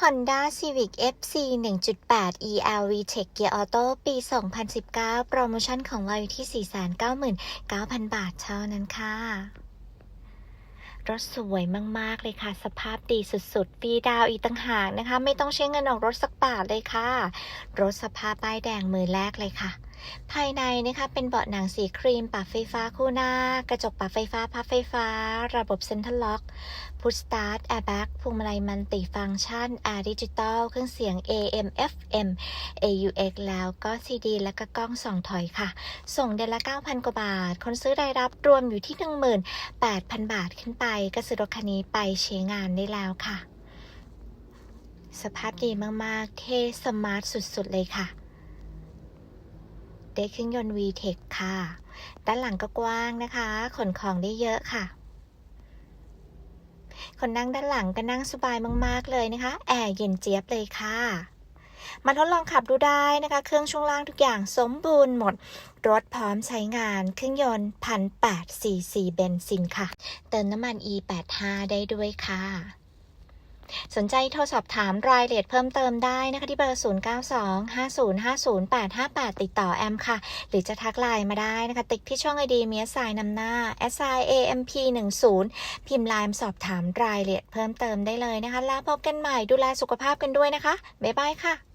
Honda Civic FC 1.8 ELV Tech Gear Auto ปี 2019 โปรโมชั่นของเราอยู่ที่ 499,000 บาทเท่านั้นค่ะรถสวยมาก ๆ เลยค่ะ สภาพดีสุดๆฟรีดาวอีกต่างหากนะคะ ไม่ต้องใช้เงินออกรถสักบาทเลยค่ะ รถสภาพป้ายแดงมือแรกเลยค่ะ ภายในนะคะเป็นเบาะหนังสีครีมปรับไฟฟ้าคู่หน้า กระจกปรับไฟฟ้าพับไฟฟ้า ระบบเซ็นทรัลล็อกพุชสตาร์ทแอร์แบ็กพวงมาลัยมันติฟังก์ชันแอร์ดิจิตอลเครื่องเสียง AM FM AUX แล้วก็ CD และก็กล้องส่องถอยค่ะ ส่งเดือนละ 9,000 กว่าบาท คนซื้อรายรับรวมอยู่ที่ 18,000 บาทขึ้นไป ก็ซื้อรถคันนี้ไปใช้งานได้แล้วค่ะ สภาพดีมาก ๆ เท่สมาร์ทสุด ๆ เลยค่ะ ได้เครื่องยนต์ VTEC ค่ะ ด้านหลังก็กว้างนะคะ ขนของได้เยอะค่ะ คนนั่งด้านหลังก็นั่งสบายมาก ๆ เลยนะคะ แอร์เย็นเจี๊ยบเลยค่ะ มาทดลองขับดูได้นะคะ เครื่องช่วงล่างทุกอย่างสมบูรณ์หมด รถพร้อมใช้งานเครื่องยนต์พันแปดซีซีเบนซินค่ะ เติมน้ำมัน E85 ได้ด้วยค่ะ สนใจโทรสอบถามรายละเอียดเพิ่มเติมได้นะคะที่เบอร์ 0925050858 ติดต่อแอมค่ะ หรือจะทักไลน์มาได้นะคะ ติ๊กที่ช่องไอดีเมียสายนำหน้า s i a m p 1 0พิมพ์ไลน์สอบถามรายละเอียดเพิ่มเติมได้เลยนะคะ แล้วพบกันใหม่ดูแลสุขภาพกันด้วยนะคะ บ๊ายบายค่ะ